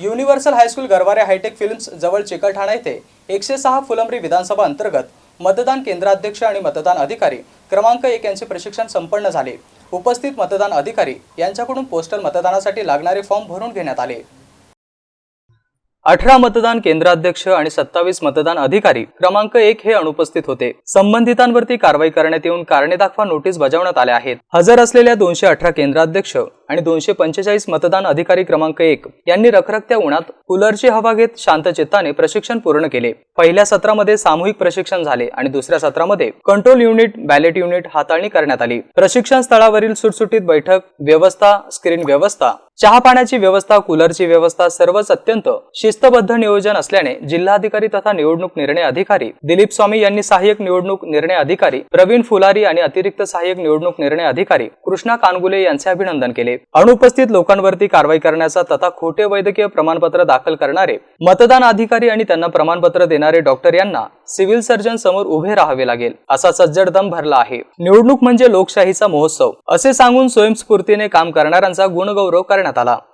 Universal high school Garware hitech films जवळ चिकलठाणा येथे एकशे सहा फुलंब्री विधानसभा अंतर्गत मतदान केंद्राध्यक्ष आणि मतदान अधिकारी क्रमांक एक यांचे प्रशिक्षण संपन्न झाले. उपस्थित मतदान अधिकारी यांच्याकडून पोस्टल मतदानासाठी लागणारे फॉर्म भरून घेण्यात आले. अठरा मतदान केंद्राध्यक्ष आणि सत्तावीस मतदान अधिकारी क्रमांक एक हे अनुपस्थित होते. संबंधितांवरती कारवाई करण्यात येऊन कारणे दाखवा नोटीस बजावण्यात आल्या आहेत. हजर असलेल्या दोनशे अठरा केंद्राध्यक्ष आणि दोनशे पंचेचाळीस मतदान अधिकारी क्रमांक एक यांनी रखरखत्या उन्हात कूलरची हवा घेत शांतचित्ताने प्रशिक्षण पूर्ण केले. पहिल्या सत्रामध्ये सामूहिक प्रशिक्षण झाले आणि दुसऱ्या सत्रामध्ये कंट्रोल युनिट बॅलेट युनिट हाताळणी करण्यात आली. प्रशिक्षण स्थळावरील सुटसुटीत बैठक व्यवस्था स्क्रीन व्यवस्था चहा पाण्याची व्यवस्था कूलरची व्यवस्था सर्वच अत्यंत शिस्तबद्ध नियोजन असल्याने जिल्हाधिकारी तथा निवडणूक निर्णय अधिकारी दिलीप स्वामी यांनी सहाय्यक निवडणूक निर्णय अधिकारी प्रवीण फुलारी आणि अतिरिक्त सहाय्यक निवडणूक निर्णय अधिकारी कृष्णा कानगुले यांचे अभिनंदन केले. अनुपस्थित लोकांवरती कारवाई करण्याचा तथा खोटे वैद्यकीय प्रमाणपत्र दाखल करणारे मतदान अधिकारी आणि त्यांना प्रमाणपत्र देणारे डॉक्टर यांना सिव्हिल सर्जन समोर उभे राहावे लागेल असा सज्जड दम भरला आहे. निवडणूक म्हणजे लोकशाहीचा महोत्सव असे सांगून स्वयंस्फूर्तीने काम करणाऱ्यांचा गुणगौरव करण्यात आला